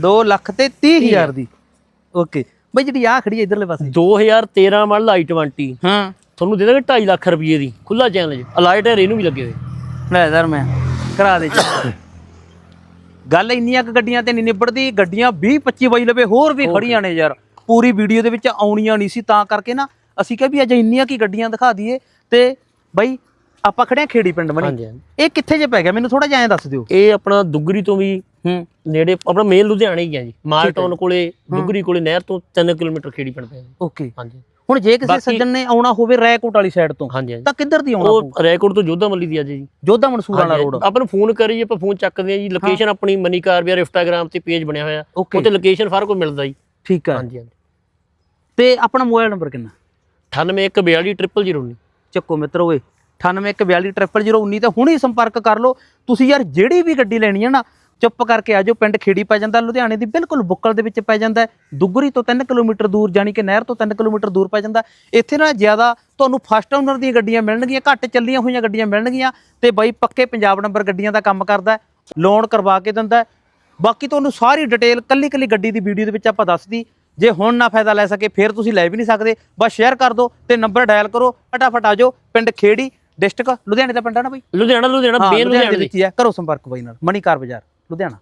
2 ਲੱਖ ਤੇ 30 ਹਜ਼ਾਰ ਦੀ। ਓਕੇ। ਬਈ ਜਿਹੜੀ ਆਹ ਖੜੀ ਹੈ ਇਧਰਲੇ ਪਾਸੇ। 2013 ਮਾਡਲ i20 ਹਾਂ। ਤੁਹਾਨੂੰ ਦੇ ਦਾਂਗੇ 2.5 ਲੱਖ ਰੁਪਏ ਦੀ। ਖੁੱਲਾ ਚੈਲੰਜ ਅਲਾਈ ਟਾਇਰ ਇਹਨੂੰ ਵੀ ਲੱਗੇ ਹੋਏ। ਲੈ ਦਰ ਮੈਂ। ਕਰਾ ਦੇ। ਗੱਲ ਇੰਨੀਆਂ ਕੁ ਗੱਡੀਆਂ ਤੇ ਨਹੀਂ ਨਿਬੜਦੀ। ਗੱਡੀਆਂ 20 25 ਬਾਈ ਲਵੇ ਹੋਰ ਵੀ ਖੜੀਆਂ ਨੇ ਯਾਰ। ਪੂਰੀ ਵੀਡੀਓ ਦੇ ਵਿੱਚ ਆਉਣੀਆਂ ਨਹੀਂ ਸੀ। ਤਾਂ ਕਰਕੇ ਨਾ ਅਸੀਂ ਕਿਹਾ ਵੀ ਅੱਜ ਇੰਨੀਆਂ ਕੀ ਗੱਡੀਆਂ ਦਿਖਾ ਦਈਏ। ਤੇ ਬਈ ਆਪਾਂ ਖੜੇ ਆ ਖੇੜੀ ਪਿੰਡ ਹਾਂਜੀ ਇਹ ਕਿੱਥੇ ਜੇ ਪੈ ਗਿਆ? ਮੈਨੂੰ ਥੋੜਾ ਜਿਹਾ ਐਂ ਦੱਸ ਦਿਓ। ਇਹ ਆਪਣਾ ਦੁੱਗਰੀ ਤੋਂ ਵੀ ਹੂੰ। ਨੇੜੇ ਆਪਣਾ ਮੇਨ ਲੁਧਿਆਣਾ ਹੀ ਹੈ ਜੀ। ਮਾਲਟਾਊਨ ਕੋਲੇ ਦੁੱਗਰੀ ਕੋਲੇ ਨਹਿਰ ਤੋਂ 3 ਕਿਲੋਮੀਟਰ ਖੇੜੀ ਪਿੰਡ ਪੈ ਓਕੇ। ਹਾਂਜੀ। ਹੁਣ ਜੇ ਕਿਸੇ ਸੱਜਣ ਨੇ ਆਉਣਾ ਹੋਵੇ ਰੈਕੋਟ ਵਾਲੀ ਸਾਈਡ ਤੋਂ ਹਾਂਜੀ ਹਾਂਜੀ। ਤਾਂ ਕਿੱਧਰ ਦੀ ਆਉਣਾ ਪਊ? ਉਹ ਰੈਕੋਰਡ ਤੋਂ ਜੋਧਾ ਮੱਲੀ ਦੀ ਅੱਜ ਜੀ। ਜੋਧਾ ਮਨਸੂਰ ਵਾਲਾ ਰੋਡ ਆਪਾਂ ਨੂੰ ਫੋਨ ਕਰੀਏ ਆਪਾਂ ਫੋਨ ਚੱਕਦੇ ਆ ਜੀ। ਲੋਕੇਸ਼ਨ ਆਪਣੀ ਮਨੀ ਕਾਰ ਵੀ ਇੰਸਟਾਗ੍ਰam ਤੇ ਪੇਜ ਬਣਿਆ ਹੋਇਆ। ਓਕੇ। ਉੱਤੇ ਲੋਕੇਸ਼ਨ ਫਾਰ ਕੋ ਮਿਲਦਾ ਜੀ। ਠੀਕ ਆ ਹਾਂਜੀ ਹਾਂਜੀ। ਤੇ ਆਪਣਾ ਮੋਬਾਈਲ ਨੰਬਰ ਕਿੰਨਾ? 9814200019 ਚੱਕੋ ਮਿੱਤਰੋ ਓਏ। 9814200019 ਤੇ ਹੁਣੇ ਹੀ ਸੰਪਰਕ ਕਰ ਲਓ। ਤੁਸੀਂ ਯਾਰ ਜਿਹੜੀ ਵੀ ਗੱਡੀ ਲੈਣੀ ਹੈ ਨਾ, ਚੁੱਪ ਕਰਕੇ ਆਜੋ ਪਿੰਡ ਖੇੜੀ ਪੈ ਜਾਂਦਾ, ਲੁਧਿਆਣੇ ਦੀ ਬਿਲਕੁਲ ਬੁੱਕਲ ਦੇ ਵਿੱਚ ਪੈ ਜਾਂਦਾ, ਦੁੱਗਰੀ ਤੋਂ 3 ਕਿਲੋਮੀਟਰ ਦੂਰ, ਜਾਣੀ ਕਿ ਨਹਿਰ ਤੋਂ 3 ਕਿਲੋਮੀਟਰ ਦੂਰ ਪੈ ਜਾਂਦਾ। ਇੱਥੇ ਨਾ ਜ਼ਿਆਦਾ ਤੁਹਾਨੂੰ ਫਸਟ ਓਨਰ ਦੀਆਂ ਗੱਡੀਆਂ ਮਿਲਣਗੀਆਂ, ਘੱਟ ਚੱਲੀਆਂ ਹੋਈਆਂ ਗੱਡੀਆਂ ਮਿਲਣਗੀਆਂ ਤੇ ਬਾਈ ਪੱਕੇ ਪੰਜਾਬ ਨੰਬਰ ਗੱਡੀਆਂ ਦਾ ਕੰਮ ਕਰਦਾ ਲੋਨ ਕਰਵਾ ਕੇ ਦਿੰਦਾ। ਬਾਕੀ ਤੁਹਾਨੂੰ ਸਾਰੀ ਡਿਟੇਲ ਕੱਲੀ ਕੱਲੀ ਗੱਡੀ ਦੀ ਵੀਡੀਓ ਦੇ ਵਿੱਚ ਆਪਾਂ ਦੱਸਦੀ। ਜੇ ਹੁਣ ਨਾ ਫਾਇਦਾ ਲੈ ਸਕੇ, ਫਿਰ ਤੁਸੀਂ ਲੈ ਵੀ ਨਹੀਂ ਸਕਦੇ। ਬਸ ਸ਼ੇਅਰ ਕਰ ਦਿਓ ਤੇ ਨੰਬਰ ਡਾਇਲ ਕਰੋ, ਫਟਾਫਟ ਆ ਜਾਓ, ਪਿੰਡ ਖੇੜੀ ਡਿਸਟ੍ਰਿਕਟ ਲੁਧਿਆਣੇ ਦਾ ਪਿੰਡ ਆ ਨਾ ਬਾਈ? ਲੁਧਿਆਣਾ ਲੁਧਿਆਣਾ ਹਾਂ ਮੇਨ ਲੁਧਿਆਣੇ ਦੇ ਵਿੱਚ ਹੀ ਹੈ ਕਰੋ ਸੰਪਰਕ ਬਾਈ ਨਾਲ ਮਣੀਕਾਰ ਬਾਜ਼ਾਰ ਲੁਧਿਆਣਾ।